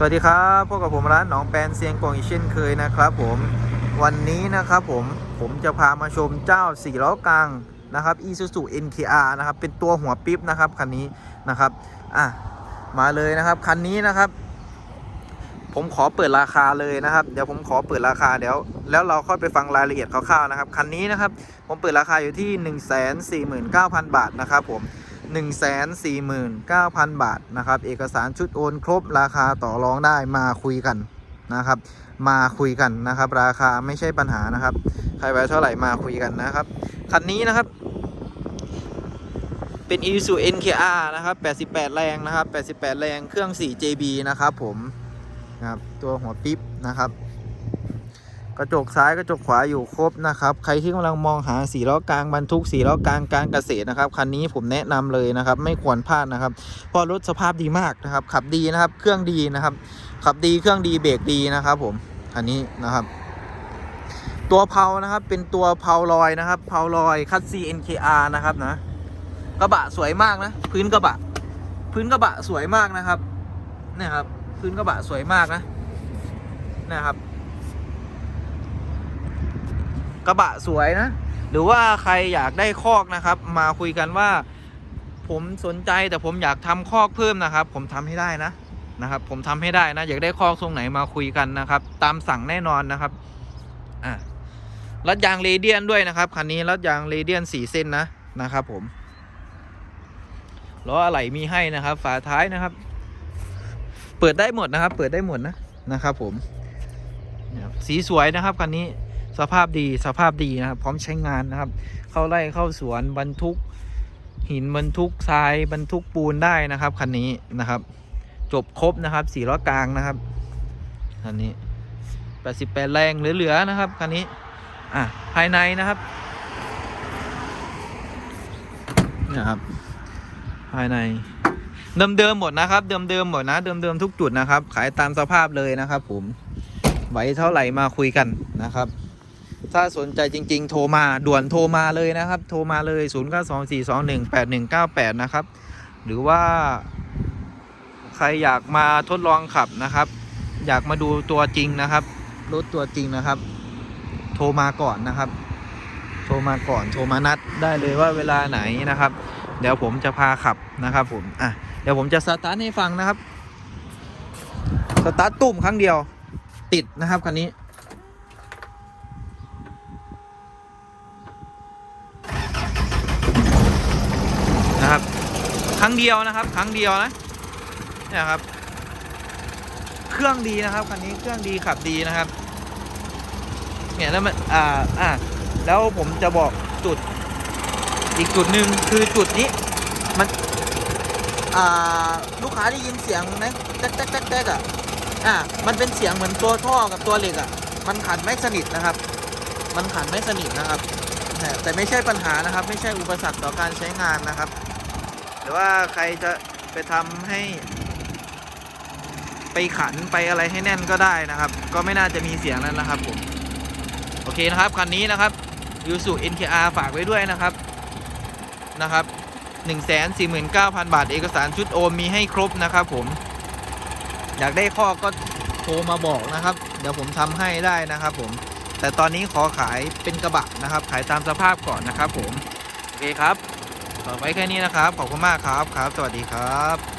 สวัสดีครับพบกับผมร้านหนองแปนเซียงกวงอีกเช่นเคยนะครับผมวันนี้นะครับผมผมจะพามาชมเจ้าสี่ล้อกลางนะครับ Isuzu NKR นะครับเป็นตัวหัวปิ๊บนะครับคันนี้นะครับอะมาเลยนะครับคันนี้นะครับ ผมขอเปิดราคาเลยนะครับ เดี๋ยวผมขอเปิดราคาเดี๋ยวแล้วเราค่อยไปฟังรายละเอียดคร่าวๆนะครับคันนี้นะครับ ผมเปิดราคาอยู่ที่ 149,000 บาทนะครับผม 149,000 บาทนะครับ เอกสารชุดโอนครบราคาต่อรองได้มาคุยกันนะครับ มาคุยกันนะครับ ราคาไม่ใช่ปัญหานะครับ ใครไว้เท่าไหร่มาคุยกันนะครับ คันนี้นะครับ เป็น Isuzu NKR นะครับ 88 แรงนะครับ 88 แรงเครื่อง 4 JB นะครับผมนะครับตัวหัวปิ๊บนะครับ กระจกซ้ายกระจกขวาอยู่ครบนะครับ ใครที่กำลังมองหาสีล้อกลางบรรทุกสีล้อกลางการเกษตรนะครับคันนี้ผมแนะนำเลยนะครับ ไม่ควรพลาดนะครับเพราะรถสภาพดีมากนะครับ ขับดีนะครับ เครื่องดีนะครับ ขับดีเครื่องดีเบรกดีนะครับ ผมคันนี้นะครับ ตัวเพานะครับ เป็นตัวเพาลอยนะครับเพาลอยคัตซี NKR นะครับนะกระบะสวยมากนะ พื้นกระบะ พื้นกระบะสวยมากนะครับนี่ครับ พื้นกระบะสวยมากนะนะครับ กระบะสวยนะ หรือว่าใครอยากได้คอกนะครับ มาคุยกันว่า ผมสนใจแต่ผมอยากทำคอกเพิ่มนะครับ ผมทำให้ได้นะนะครับ ผมทำให้ได้นะ อยากได้คอกทรงไหนมาคุยกันนะครับ ตามสั่งแน่นอนนะครับอะรัดยางเรเดียนด้วยนะครับคันนี้รัดยางเรเดียนสี่เส้นนะนะครับ ผมล้ออะไหล่มีให้นะครับ ฝาท้ายนะครับ เปิดได้หมดนะครับ เปิดได้หมดนะนะครับ ผมสีสวยนะครับคันนี้ สภาพดีสภาพดีนะครับ พร้อมใช้งานนะครับ เข้าไร่เข้าสวนบรรทุก หินบรรทุกทรายบรรทุกปูนได้นะครับคันนี้นะครับ จบครบนะครับสี่ล้อกลางนะครับคันนี้88แปดแรงเหลือๆนะครับคันนี้อะภายในนะครับเนี่ยครับภายในเดิมๆหมดนะครับ เดิมๆหมดนะ เดิมๆทุกจุดนะครับ ขายตามสภาพเลยนะครับ ผมไหวเท่าไหร่มาคุยกันนะครับ ถ้าสนใจจริง ๆ โทรมาด่วนโทรมาเลยนะครับ โทรมาเลย 0 9 2 4 2 1 8 1 9 8 นะครับ หรือว่าใครอยากมาทดลองขับนะครับ อยากมาดูตัวจริงนะครับ รถตัวจริงนะครับ โทรมาก่อนนะครับ โทรมาก่อน โทรมานัดได้เลยว่าเวลาไหนนะครับ เดี๋ยวผมจะพาขับนะครับ ผม อะ เดี๋ยวผมจะสตาร์ทให้ฟังนะครับ สตาร์ทตุ่มครั้งเดียว ติดนะครับคันนี้ นะครับ ค รั้งเดียวนะครับ ครั้งเดียวนะเนี่ยครับ เครื่องดีนะครับคันนี้เครื่องดีขับดีนะครับ เนี่ยแล้วมันอ่าอ่าแล้วผมจะบอกจุด อีกจุดหนึ่งคือจุดนี้ มันอ่าลูกค้าได้ยินเสียงนะแจ๊กแจ๊กแจ๊กแจ๊กอะอ่ามันเป็นเสียงเหมือนตัวท่อกับตัวเหล็กอะ มันขันไม่สนิทนะครับ มันขันไม่สนิทนะครับแต่ไม่ใช่ปัญหานะครับ ไม่ใช่อุปสรรคต่อการใช้งานนะครับ รือว่าใครจะไปทำให้ ไปขันไปอะไรให้แน่นก็ได้นะครับ ก็ไม่น่าจะมีเสียงนั้นนะครับผมโอเคนะครับคันนี้นะครับยูสุ NKR ฝากไว้ด้วยนะครับนะครับ149,000 บาท เอกสารชุดโอมมีให้ครบนะครับ ผม อยากได้ข้อก็โทรมาบอกนะครับ เดี๋ยวผมทำให้ได้นะครับ ผม แต่ตอนนี้ขอขายเป็นกระบะนะครับ ขายตามสภาพก่อนนะครับ ผม โอเคครับ ต่อไว้แค่นี้นะครับ ขอบคุณมากครับครับ สวัสดีครับ